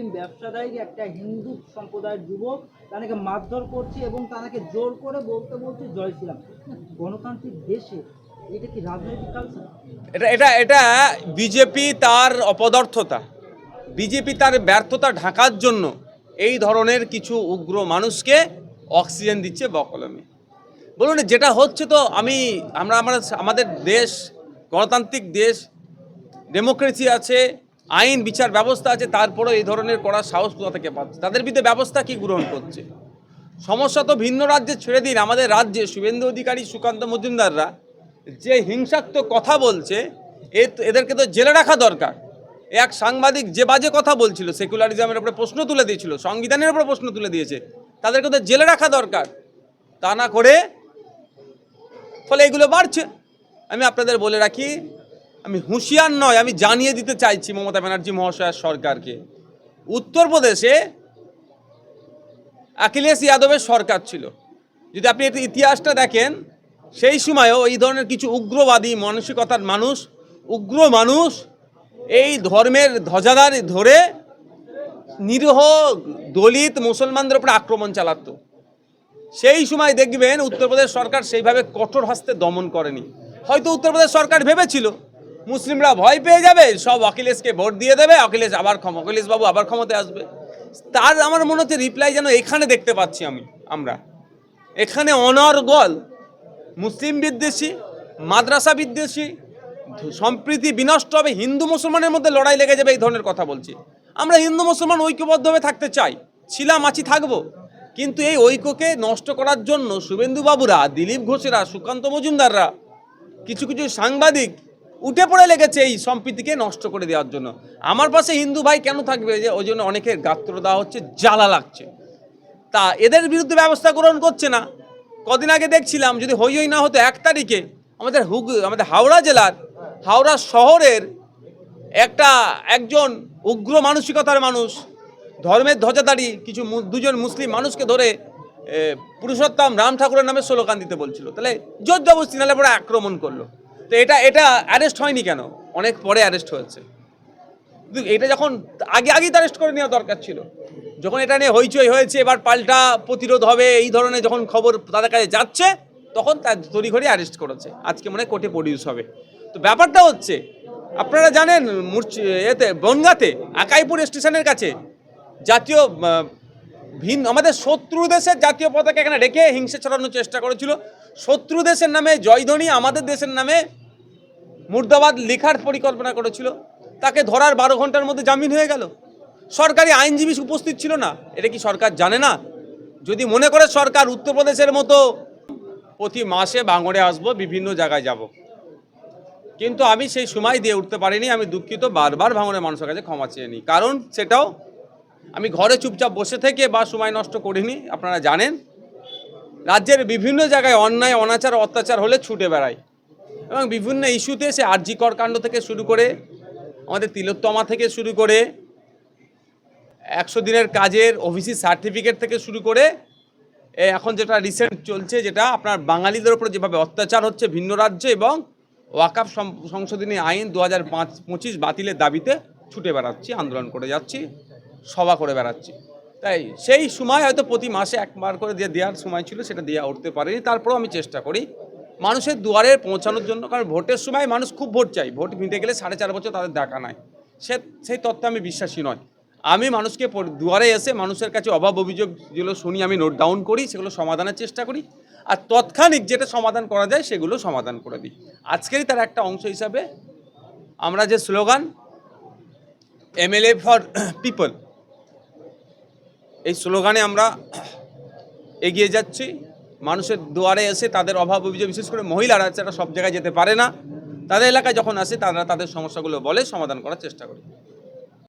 মুসলিম ব্যবসাদারী একটা হিন্দু সম্প্রদায়ের যুবক তাকে মারধর করছে এবং তাকে জোর করে বলতে বলছে জয় শ্রীরাম গণতান্ত্রিক দেশে এটা কি রাজনৈতিক কালচার এটা এটা এটা বিজেপি তার অপদার্থতা। বিজেপি তার ব্যর্থতা ঢাকার জন্য এই ধরনের কিছু উগ্র মানুষকে অক্সিজেন দিচ্ছে বকলমে। বলুন, যেটা হচ্ছে তো আমি, আমরা আমরা, আমাদের দেশ, গণতান্ত্রিক দেশ, ডেমোক্রেসি আছে আইন, বিচার ব্যবস্থা আছে, তারপরেও এই ধরনের করার সাহস কোথা থেকে পাচ্ছে? তাদের বিরুদ্ধে ব্যবস্থা কি গ্রহণ করছে? সমস্যা তো ভিন্ন রাজ্যে ছেড়ে দিন। আমাদের রাজ্যে শুভেন্দু অধিকারী, সুকান্ত মজুমদাররা যে হিংসাত্মক কথা বলছে, এ এদেরকে তো জেলে রাখা দরকার। এক সাংবাদিক যে বাজে কথা বলছিল, সেকুলারিজমের উপরে প্রশ্ন তুলে দিয়েছিল, সংবিধানের উপরে প্রশ্ন তুলে দিয়েছে, তাদেরকে তো জেলে রাখা দরকার। তা না করে ফলে এগুলো বাড়ছে। আমি আপনাদের বলে রাখি আমি হুঁশিয়ার নয়, আমি জানিয়ে দিতে চাইছি মমতা ব্যানার্জি মহাশয়ের সরকারকে। উত্তরপ্রদেশে অখিলেশ যাদবের সরকার ছিল। যদি আপনি একটু ইতিহাসটা দেখেন, সেই সময়ও এই ধরনের কিছু উগ্রবাদী মানসিকতার মানুষ, উগ্র মানুষ এই ধর্মের ধ্বজাদার ধরে নিরীহ দলিত মুসলমানদের উপরে আক্রমণ চালাতো। সেই সময় দেখবেন উত্তরপ্রদেশ সরকার সেইভাবে কঠোর হস্তে দমন করেনি। হয়তো উত্তরপ্রদেশ সরকার ভেবেছিল মুসলিমরা ভয় পেয়ে যাবে, সব অখিলেশকে ভোট দিয়ে দেবে, অখিলেশ আবার ক্ষম, অখিলেশ বাবু আবার ক্ষমতায় আসবে। তার আমার মনে হচ্ছে রিপ্লাই যেন এখানে দেখতে পাচ্ছি আমি, আমরা। এখানে অনর্গল, মুসলিম বিদ্বেষী, মাদ্রাসা বিদ্বেষী, সম্প্রীতি বিনষ্ট হবে, হিন্দু মুসলমানের মধ্যে লড়াই লেগে যাবে, এই ধরনের কথা বলছি। আমরা হিন্দু মুসলমান ঐক্যবদ্ধভাবে থাকতে চাই, ছিলাম আছি, থাকব। কিন্তু এই ঐক্যকে নষ্ট করার জন্য শুভেন্দু বাবুরা, দিলীপ ঘোষেরা, সুকান্ত মজুমদাররা, কিছু কিছু সাংবাদিক উঠে পড়ে লেগেছে এই সম্প্রীতিকে নষ্ট করে দেওয়ার জন্য। আমার পাশে হিন্দু ভাই কেন থাকবে? যে ওই জন্য অনেকের গাত্র দেওয়া হচ্ছে, জ্বালা লাগছে। তা এদের বিরুদ্ধে ব্যবস্থা গ্রহণ করছে না। কদিন আগে দেখছিলাম, যদি হই হই না হতো, এক তারিখে আমাদের হুগ, আমাদের হাওড়া জেলার, হাওড়া শহরের একটা একজন উগ্র মানসিকতার মানুষ, ধর্মের ধ্বজাধারী, কিছু দুজন মুসলিম মানুষকে ধরে পুরুষোত্তম রাম ঠাকুরের নামে স্লোগান দিতে বলছিল। তাহলে জোর জবস্তি নাহলে পরে আক্রমণ করল। তো এটা এটা অ্যারেস্ট হয়নি কেন? অনেক পরে অ্যারেস্ট হয়েছে। এটা যখন আগে, আগেই অ্যারেস্ট করে নেওয়া দরকার ছিল। যখন এটা নিয়ে হইচই হয়েছে, এবার পাল্টা প্রতিরোধ হবে, এই ধরনের যখন খবর তাদের কাছে যাচ্ছে, তখন তার তড়িঘড়ি অ্যারেস্ট করেছে। আজকে মনে কোর্টে প্রডিউস হবে। তো ব্যাপারটা হচ্ছে, আপনারা জানেন এতে, বনগাতে, আকাইপুর স্টেশনের কাছে জাতীয় ভিন, আমাদের শত্রু দেশের জাতীয় পতাকা এখানে রেখে হিংসা ছড়ানোর চেষ্টা করেছিল। শত্রু দেশের নামে জয়ধ্বনি, আমাদের দেশের নামে মুর্দাবাদ লেখার পরিকল্পনা করেছিল। তাকে ধরার বারো ঘণ্টার মধ্যে জামিন হয়ে গেল। সরকারি আইনজীবী উপস্থিত ছিল না। এটা কি সরকার জানে না? যদি মনে করে সরকার উত্তরপ্রদেশের মতো, প্রতি মাসে বাঙড়ে আসব, বিভিন্ন জায়গায় যাব। কিন্তু আমি সেই সময় দিয়ে উঠতে পারিনি। আমি দুঃখিত, বারবার ভাঙনের মানুষের কাছে ক্ষমা চেয়ে নিই। কারণ সেটাও আমি ঘরে চুপচাপ বসে থেকে বা সময় নষ্ট করিনি, আপনারা জানেন। রাজ্যের বিভিন্ন জায়গায় অন্যায়, অনাচার, অত্যাচার হলে ছুটে বেড়াই। এবং বিভিন্ন ইস্যুতে সে আর্যিকর কাণ্ড থেকে শুরু করে, আমাদের তিলোত্তমা থেকে শুরু করে, একশো দিনের কাজের ওবিসি সার্টিফিকেট থেকে শুরু করে এখন যেটা রিসেন্ট চলছে যেটা আপনার বাঙালিদের উপরে যেভাবে অত্যাচার হচ্ছে ভিন্ন রাজ্যে এবং ওয়াকাফ সম- সংশোধনী আইন দু হাজার পাঁচ পঁচিশ বাতিলের দাবিতে ছুটে বেড়াচ্ছি, আন্দোলন করে যাচ্ছি, সভা করে বেড়াচ্ছি। তাই সেই সময় হয়তো প্রতি মাসে একবার করে দিয়ে দেওয়ার সময় ছিল সেটা দেওয়া উঠতে পারিনি, তারপরেও আমি চেষ্টা করি মানুষের দুয়ারে পৌঁছানোর জন্য, কারণ ভোটের সময় মানুষ খুব ভোট চাই ভোট মিটে গেলে সাড়ে চার বছর তাদের দেখা নাই। সে, সেই তত্ত্বে আমি বিশ্বাসী নয়। আমি মানুষকে দুয়ারে এসে মানুষের কাছে অভাব অভিযোগ যেগুলো শুনি, আমি নোট ডাউন করি, সেগুলো সমাধানের চেষ্টা করি। আর তৎক্ষণিক যেটা সমাধান করা যায়, সেগুলো সমাধান করে দিই। আজকেরই তার একটা অংশ হিসাবে আমরা যে স্লোগান, এমএলএ ফর পিপল এই স্লোগানে আমরা এগিয়ে যাচ্ছি। মানুষের দুয়ারে এসে তাদের অভাব অভিযোগ, বিশেষ করে মহিলারা যারা সব জায়গায় যেতে পারে না। তাদের এলাকায় যখন আসে, তারা তাদের সমস্যাগুলো বলে সমাধান করার চেষ্টা করি।